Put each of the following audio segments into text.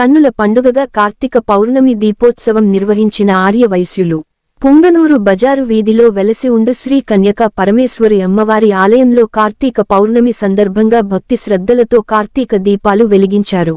కన్నుల పండుగగా కార్తీక పౌర్ణమి దీపోత్సవం నిర్వహించిన ఆర్య వైశ్యులు పుంగనూరు బజారు వీధిలో వెలసి ఉండు శ్రీ కన్యక పరమేశ్వరి అమ్మవారి ఆలయంలో కార్తీక పౌర్ణమి సందర్భంగా భక్తి శ్రద్ధలతో కార్తీక దీపాలు వెలిగించారు.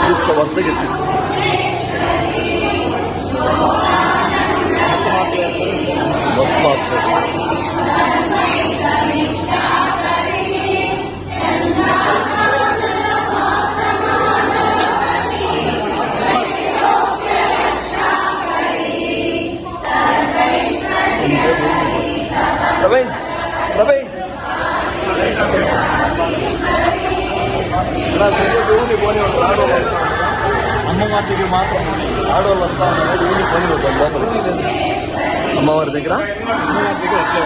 తీసుకో వరుసగా మొత్తం మార్క్ ప్రవీణ్ ప్రవీణ్ ఇలా దేవుని పోనీ ఉంటాడు అమ్మవారి దగ్గర మాత్రం ఆడవాళ్ళు వస్తా ఉన్నారు దేవుని పోనీ ఉంటాడు లోపల. అమ్మవారి దగ్గర? అమ్మవారి దగ్గర వస్తా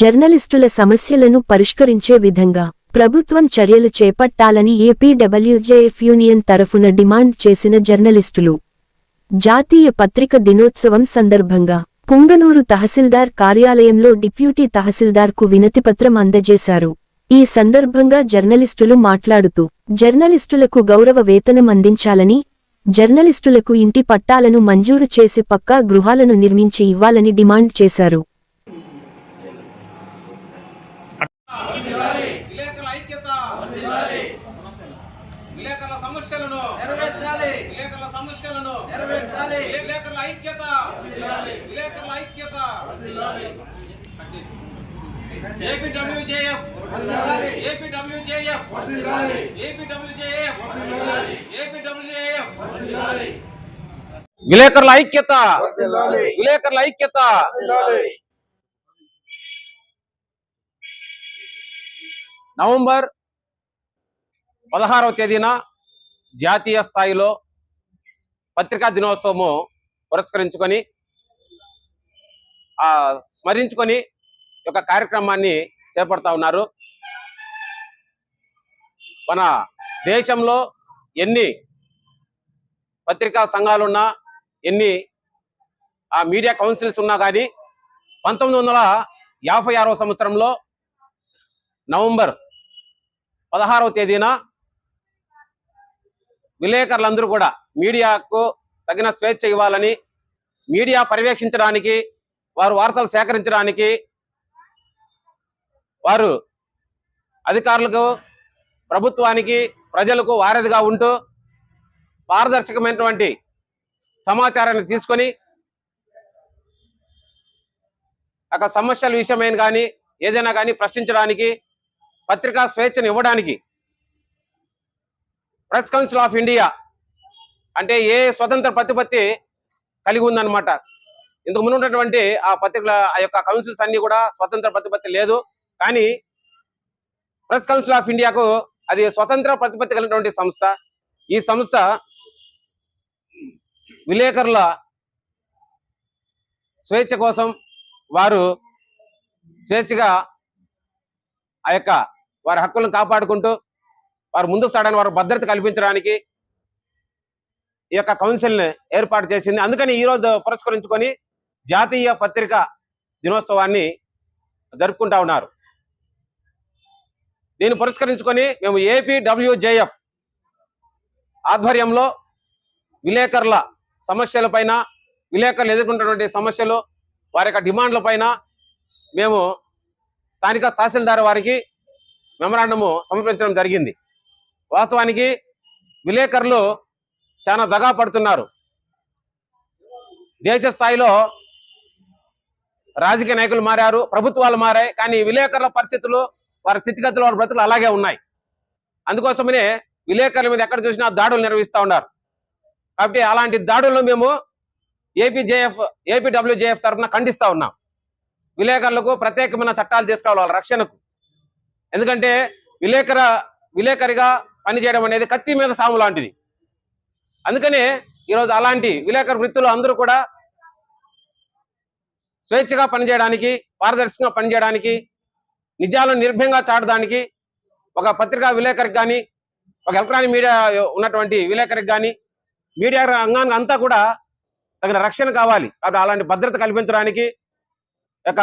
జర్నలిస్టుల సమస్యలను పరిష్కరించే విధంగా ప్రభుత్వం చర్యలు చేపట్టాలని ఏపీడబ్ల్యూజేఎఫ్ యూనియన్ తరఫున డిమాండ్ చేసిన జర్నలిస్టులు. జాతీయ పత్రిక దినోత్సవం సందర్భంగా పుంగనూరు తహసీల్దార్ కార్యాలయంలో డిప్యూటీ తహసీల్దార్కు వినతిపత్రం అందజేశారు. ఈ సందర్భంగా జర్నలిస్టులు మాట్లాడుతూ జర్నలిస్టులకు గౌరవ వేతనం అందించాలని జర్నలిస్టులకు ఇంటి పట్టాలను మంజూరు చేసి పక్కా గృహాలను నిర్మించి ఇవ్వాలని డిమాండ్ చేశారు విలేకరుల ఐక్యత విలేకరుల సమస్యలను నెరవేర్చాలి. విలేకరుల సమస్యలను నెరవేర్చాలి. విలేకరుల ఐక్యత విలేకరుల ఐక్యత ఏపీడబ్ల్యూజేఎఫ్ ఏపీడబ్ల్యూజేఎఫ్ ఏపీడబ్ల్యూజేఎఫ్ ఏపీడబ్ల్యూజేఎఫ్ విలేకరుల ఐక్యత. విలేకరుల ఐక్యత. నవంబర్ పదహారవ తేదీన జాతీయ స్థాయిలో పత్రికా దినోత్సవము పురస్కరించుకొని స్మరించుకొని యొక్క కార్యక్రమాన్ని చేపడతా ఉన్నారు. మన దేశంలో ఎన్ని పత్రికా సంఘాలున్నా ఎన్ని ఆ మీడియా కౌన్సిల్స్ ఉన్నా కానీ పంతొమ్మిది వందల యాభై ఆరవ సంవత్సరంలో నవంబర్ పదహారవ తేదీన విలేకరులందరూ కూడా మీడియాకు తగిన స్వేచ్ఛ ఇవ్వాలని మీడియా పర్యవేక్షించడానికి వారు వార్తలు సేకరించడానికి వారు అధికారులకు ప్రభుత్వానికి ప్రజలకు వారధిగా ఉంటూ పారదర్శకమైనటువంటి సమాచారాన్ని తీసుకొని అక్కడ సమస్యల విషయమైన కానీ ఏదైనా కానీ ప్రశ్నించడానికి పత్రికా స్వేచ్ఛను ఇవ్వడానికి ప్రెస్ కౌన్సిల్ ఆఫ్ ఇండియా అంటే ఏ స్వతంత్ర ప్రతిపత్తి కలిగి ఉందన్నమాట. ఇంతకు ముందు ఉన్నటువంటి ఆ పత్రికల ఆ యొక్క కౌన్సిల్స్ అన్ని కూడా స్వతంత్ర ప్రతిపత్తి లేదు. కానీ ప్రెస్ కౌన్సిల్ ఆఫ్ ఇండియాకు అది స్వతంత్ర ప్రతిపత్తి కలిగినటువంటి సంస్థ. ఈ సంస్థ విలేకరుల స్వేచ్ఛ కోసం వారు స్వేచ్ఛగా ఆ యొక్క వారి హక్కులను కాపాడుకుంటూ వారు ముందుకు సాడని వారు భద్రత కల్పించడానికి ఈ యొక్క కౌన్సిల్ని ఏర్పాటు చేసింది. అందుకని ఈరోజు పురస్కరించుకొని జాతీయ పత్రిక దినోత్సవాన్ని జరుపుకుంటా ఉన్నారు. దీన్ని పురస్కరించుకొని మేము ఏపీడబ్ల్యూజేఎఫ్ ఆధ్వర్యంలో విలేకరుల సమస్యలపైన విలేకరులు ఎదుర్కొంటున్నటువంటి సమస్యలు వారి యొక్క డిమాండ్ల పైన మేము స్థానిక తహసీల్దార్ వారికి మెమరాండము సమర్పించడం జరిగింది. వాస్తవానికి విలేకరులు చాలా దగా పడుతున్నారు. దేశ స్థాయిలో రాజకీయ నాయకులు మారారు ప్రభుత్వాలు మారాయి కానీ విలేకరుల పరిస్థితులు వారి స్థితిగతులు వారి బ్రతుకులు అలాగే ఉన్నాయి. అందుకోసమనే విలేకరుల మీద ఎక్కడ చూసినా దాడులు నిర్వహిస్తూ ఉన్నారు. కాబట్టి అలాంటి దాడులను మేము ఏపీజేఎఫ్ ఏపీడబ్ల్యూజేఎఫ్ తరఫున ఖండిస్తూ ఉన్నాం. విలేకరులకు ప్రత్యేకమైన చట్టాలు తీసుకోవాలి వాళ్ళ రక్షణకు. ఎందుకంటే విలేకర విలేకరిగా పనిచేయడం అనేది కత్తి మీద సాము లాంటిది. అందుకనే ఈరోజు అలాంటి విలేకరు వృత్తులు అందరూ కూడా స్వేచ్ఛగా పనిచేయడానికి పారదర్శకంగా పనిచేయడానికి నిజాలను నిర్భయంగా చాటడానికి ఒక పత్రికా విలేకరికి కానీ ఒక ఎలక్ట్రానిక్ మీడియా ఉన్నటువంటి విలేకరికి కానీ మీడియా రంగానికి అంతా కూడా తగిన రక్షణ కావాలి. కాబట్టి అలాంటి భద్రత కల్పించడానికి ఒక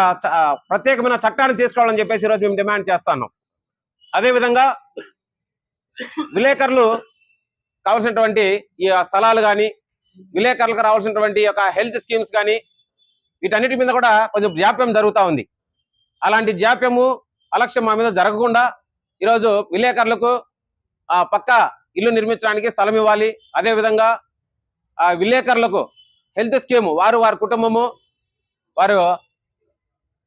ప్రత్యేకమైన చట్టాన్ని తీసుకోవాలని చెప్పేసి ఈరోజు మేము డిమాండ్ చేస్తున్నాం. అదేవిధంగా విలేకరులు కావాల్సినటువంటి ఈ స్థలాలు కానీ విలేకరులకు రావాల్సినటువంటి యొక్క హెల్త్ స్కీమ్స్ కానీ వీటన్నిటి మీద కూడా కొంచెం జాప్యం జరుగుతూ ఉంది. అలాంటి జాప్యము అలక్ష్యం మా మీద జరగకుండా ఈరోజు విలేకరులకు ఆ పక్క ఇల్లు నిర్మించడానికి స్థలం ఇవ్వాలి. అదేవిధంగా ఆ విలేకరులకు హెల్త్ స్కీమ్ వారు వారి కుటుంబము వారు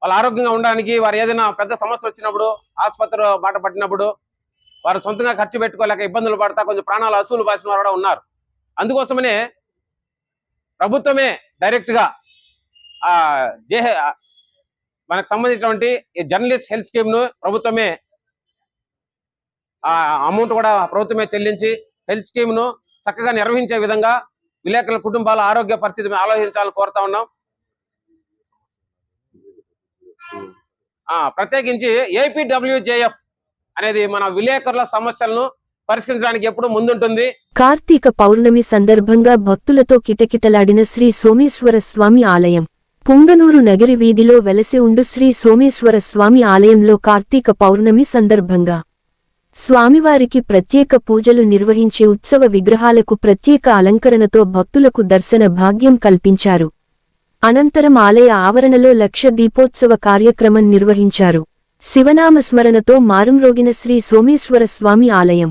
వాళ్ళ ఆరోగ్యంగా ఉండడానికి వారు ఏదైనా పెద్ద సమస్య వచ్చినప్పుడు ఆసుపత్రి బాట పట్టినప్పుడు వారు సొంతంగా ఖర్చు పెట్టుకోలేక ఇబ్బందులు పడతా కొంచెం ప్రాణాలు అసూలు బాసిన వారు కూడా ఉన్నారు. అందుకోసమనే ప్రభుత్వమే డైరెక్ట్గా ఆ జే మనకు సంబంధించినటువంటి ఈ జర్నలిస్ట్ హెల్త్ స్కీమ్ను ప్రభుత్వమే ఆ అమౌంట్ కూడా ప్రభుత్వమే చెల్లించి హెల్త్ స్కీమ్ను చక్కగా నిర్వహించే విధంగా విలేకరుల కుటుంబాల ఆరోగ్య పరిస్థితిని ఆలోచించాలని కోరుతా ఉన్నాం. ప్రత్యేకించి ఏపీడబ్ల్యూజేఎఫ్ అనేది మన విలేకరుల సమస్యలను పరిష్కరించడానికి ఎప్పుడు ముందుంటుంది. కార్తీక పౌర్ణమి సందర్భంగా భక్తులతో కిటకిటలాడిన శ్రీ సోమేశ్వర స్వామి ఆలయం. పుంగనూరు నగరి వీధిలో వెలసి ఉండు శ్రీ సోమేశ్వర స్వామి ఆలయంలో కార్తీక పౌర్ణమి సందర్భంగా స్వామివారికి ప్రత్యేక పూజలు నిర్వహించే ఉత్సవ విగ్రహాలకు ప్రత్యేక అలంకరణతో భక్తులకు దర్శన భాగ్యం కల్పించారు. అనంతరం ఆలయ ఆవరణలో లక్ష దీపోత్సవ కార్యక్రమం నిర్వహించారు. శివనామ స్మరణతో మారుమ్రోగిన శ్రీ సోమేశ్వర స్వామి ఆలయం.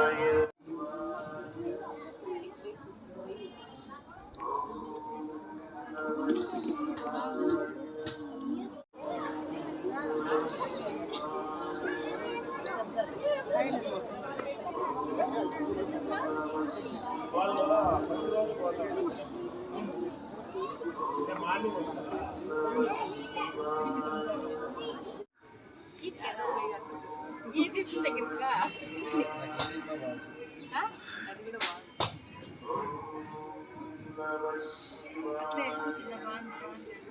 అట్లా అట్లా చిన్న బాగుంది.